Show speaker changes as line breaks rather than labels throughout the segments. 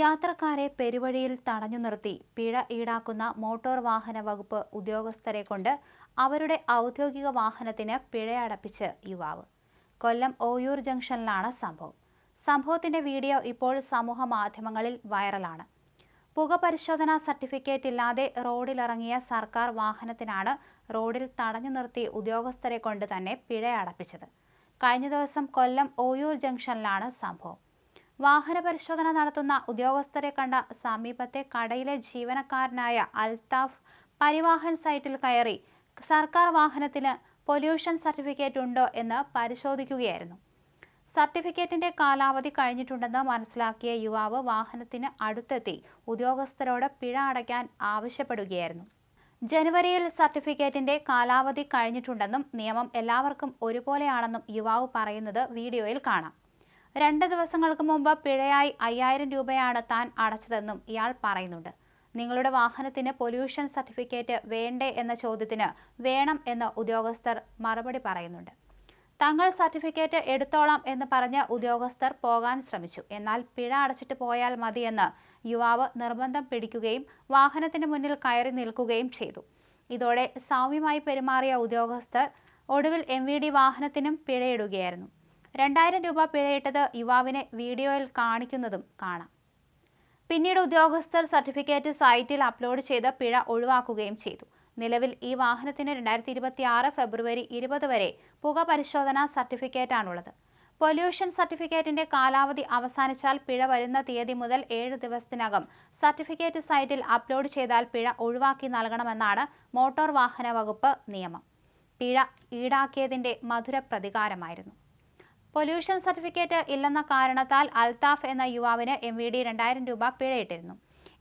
യാത്രക്കാരെ പെരുവഴിയിൽ തടഞ്ഞു നിർത്തി പിഴ ഈടാക്കുന്ന മോട്ടോർ വാഹന വകുപ്പ് ഉദ്യോഗസ്ഥരെ കൊണ്ട് അവരുടെ ഔദ്യോഗിക വാഹനത്തിന് പിഴയടപ്പിച്ച് യുവാവ്. കൊല്ലം ഓയൂർ ജംഗ്ഷനിലാണ് സംഭവം. സംഭവത്തിന്റെ വീഡിയോ ഇപ്പോൾ സമൂഹ മാധ്യമങ്ങളിൽ വൈറലാണ്. പുക പരിശോധനാ സർട്ടിഫിക്കറ്റ് ഇല്ലാതെ റോഡിലിറങ്ങിയ സർക്കാർ വാഹനത്തിനാണ് റോഡിൽ തടഞ്ഞു നിർത്തി ഉദ്യോഗസ്ഥരെ കൊണ്ട് തന്നെ പിഴയടപ്പിച്ചത്. കഴിഞ്ഞ ദിവസം കൊല്ലം ഓയൂർ ജംഗ്ഷനിലാണ് സംഭവം. വാഹന പരിശോധന നടത്തുന്ന ഉദ്യോഗസ്ഥരെ കണ്ട സമീപത്തെ കടയിലെ ജീവനക്കാരനായ അൽതാഫ് പരിവാഹൻ സൈറ്റിൽ കയറി സർക്കാർ വാഹനത്തിന് പൊല്യൂഷൻ സർട്ടിഫിക്കറ്റ് ഉണ്ടോ എന്ന് പരിശോധിക്കുകയായിരുന്നു. സർട്ടിഫിക്കറ്റിന്റെ കാലാവധി കഴിഞ്ഞിട്ടുണ്ടെന്ന് മനസ്സിലാക്കിയ യുവാവ് വാഹനത്തിന് അടുത്തെത്തി ഉദ്യോഗസ്ഥരോട് പിഴ അടയ്ക്കാൻ ആവശ്യപ്പെടുകയായിരുന്നു. ജനുവരിയിൽ സർട്ടിഫിക്കറ്റിന്റെ കാലാവധി കഴിഞ്ഞിട്ടുണ്ടെന്നും നിയമം എല്ലാവർക്കും ഒരുപോലെയാണെന്നും യുവാവ് പറയുന്നത് വീഡിയോയിൽ കാണാം. രണ്ട് ദിവസങ്ങൾക്ക് മുമ്പ് പിഴയായി അയ്യായിരം രൂപയാണ് താൻ അടച്ചതെന്നും ഇയാൾ പറയുന്നുണ്ട്. നിങ്ങളുടെ വാഹനത്തിന് പൊല്യൂഷൻ സർട്ടിഫിക്കറ്റ് വേണ്ടേ എന്ന ചോദ്യത്തിന് വേണം എന്ന് ഉദ്യോഗസ്ഥർ മറുപടി പറയുന്നുണ്ട്. തങ്ങൾ സർട്ടിഫിക്കറ്റ് എടുത്തോളാം എന്ന് പറഞ്ഞ് ഉദ്യോഗസ്ഥർ പോകാൻ ശ്രമിച്ചു. എന്നാൽ പിഴ അടച്ചിട്ട് പോയാൽ മതിയെന്ന് യുവാവ് നിർബന്ധം പിടിക്കുകയും വാഹനത്തിന് മുന്നിൽ കയറി നിൽക്കുകയും ചെയ്തു. ഇതോടെ സൗമ്യമായി പെരുമാറിയ ഉദ്യോഗസ്ഥർ ഒടുവിൽ എം വാഹനത്തിനും പിഴയിടുകയായിരുന്നു. രണ്ടായിരം രൂപ പിഴയിട്ടത് യുവാവിനെ വീഡിയോയിൽ കാണിക്കുന്നതും കാണാം. പിന്നീട് ഉദ്യോഗസ്ഥർ സർട്ടിഫിക്കറ്റ് സൈറ്റിൽ അപ്ലോഡ് ചെയ്ത് പിഴ ഒഴിവാക്കുകയും ചെയ്തു. നിലവിൽ ഈ വാഹനത്തിന് രണ്ടായിരത്തി ഇരുപത്തി ആറ് ഫെബ്രുവരി ഇരുപത് വരെ പുക പരിശോധനാ സർട്ടിഫിക്കറ്റാണുള്ളത്. പൊല്യൂഷൻ സർട്ടിഫിക്കറ്റിന്റെ കാലാവധി അവസാനിച്ചാൽ പിഴ വരുന്ന തീയതി മുതൽ ഏഴ് ദിവസത്തിനകം സർട്ടിഫിക്കറ്റ് സൈറ്റിൽ അപ്ലോഡ് ചെയ്താൽ പിഴ ഒഴിവാക്കി നൽകണമെന്നാണ് മോട്ടോർ വാഹന വകുപ്പ് നിയമം. പിഴ ഈടാക്കിയതിന്റെ മധുര പ്രതികാരമായിരുന്നു പൊല്യൂഷൻ സർട്ടിഫിക്കറ്റ് ഇല്ലെന്ന കാരണത്താൽ അൽതാഫ് എന്ന യുവാവിന് എം വി ഡി രണ്ടായിരം രൂപ പിഴയിട്ടിരുന്നു.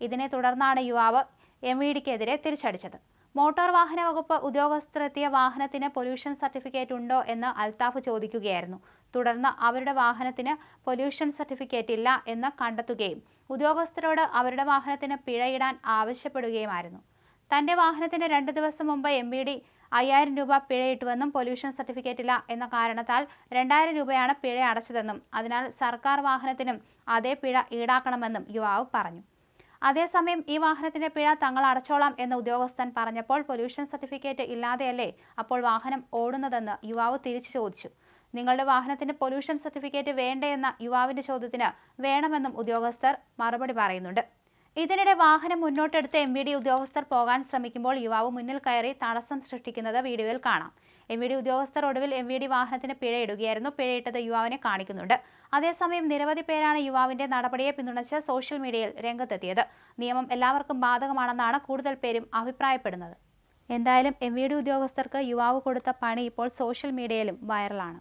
ഇതിനെ തുടർന്നാണ് യുവാവ് എം വി ഡിക്കെതിരെ തിരിച്ചടിച്ചത്. മോട്ടോർ വാഹന വകുപ്പ് ഉദ്യോഗസ്ഥരെത്തിയ വാഹനത്തിന് പൊല്യൂഷൻ സർട്ടിഫിക്കറ്റ് ഉണ്ടോ എന്ന് അൽതാഫ് ചോദിക്കുകയായിരുന്നു. തുടർന്ന് അവരുടെ വാഹനത്തിന് പൊല്യൂഷൻ സർട്ടിഫിക്കറ്റ് ഇല്ല എന്ന് കണ്ടെത്തുകയും ഉദ്യോഗസ്ഥരോട് അവരുടെ വാഹനത്തിന് പിഴയിടാൻ ആവശ്യപ്പെടുകയുമായിരുന്നു. തന്റെ വാഹനത്തിന് രണ്ട് ദിവസം മുമ്പ് എം അയ്യായിരം രൂപ പിഴയിട്ടുവെന്നും പൊല്യൂഷൻ സർട്ടിഫിക്കറ്റ് ഇല്ല എന്ന കാരണത്താൽ രണ്ടായിരം രൂപയാണ് പിഴ അടച്ചതെന്നും അതിനാൽ സർക്കാർ വാഹനത്തിനും അതേ പിഴ ഈടാക്കണമെന്നും യുവാവ് പറഞ്ഞു. അതേസമയം ഈ വാഹനത്തിന്റെ പിഴ തങ്ങൾ അടച്ചോളാം എന്ന് ഉദ്യോഗസ്ഥൻ പറഞ്ഞപ്പോൾ പൊല്യൂഷൻ സർട്ടിഫിക്കറ്റ് ഇല്ലാതെയല്ലേ അപ്പോൾ വാഹനം ഓടുന്നതെന്ന് യുവാവ് തിരിച്ചു ചോദിച്ചു. നിങ്ങളുടെ വാഹനത്തിന് പൊല്യൂഷൻ സർട്ടിഫിക്കറ്റ് വേണ്ടേ എന്ന യുവാവിന്റെ ചോദ്യത്തിന് വേണമെന്നും ഉദ്യോഗസ്ഥർ മറുപടി പറയുന്നുണ്ട്. ഇതിനിടെ വാഹനം മുന്നോട്ടെടുത്ത് എം വി ഉദ്യോഗസ്ഥർ പോകാൻ ശ്രമിക്കുമ്പോൾ യുവാവ് മുന്നിൽ കയറി തടസ്സം സൃഷ്ടിക്കുന്നത് വീഡിയോയിൽ കാണാം. എം വി ഡി ഉദ്യോഗസ്ഥർ ഒടുവിൽ എം വി ഡി വാഹനത്തിന് പിഴയിടുകയായിരുന്നു പിഴയിട്ടത് യുവാവിനെ കാണിക്കുന്നുണ്ട്. അതേസമയം നിരവധി പേരാണ് യുവാവിന്റെ നടപടിയെ പിന്തുണച്ച് സോഷ്യൽ മീഡിയയിൽ രംഗത്തെത്തിയത്. നിയമം എല്ലാവർക്കും ബാധകമാണെന്നാണ് കൂടുതൽ പേരും അഭിപ്രായപ്പെടുന്നത്. എന്തായാലും എം വി ഡി ഉദ്യോഗസ്ഥർക്ക് യുവാവ് കൊടുത്ത പണി ഇപ്പോൾ സോഷ്യൽ മീഡിയയിലും വൈറലാണ്.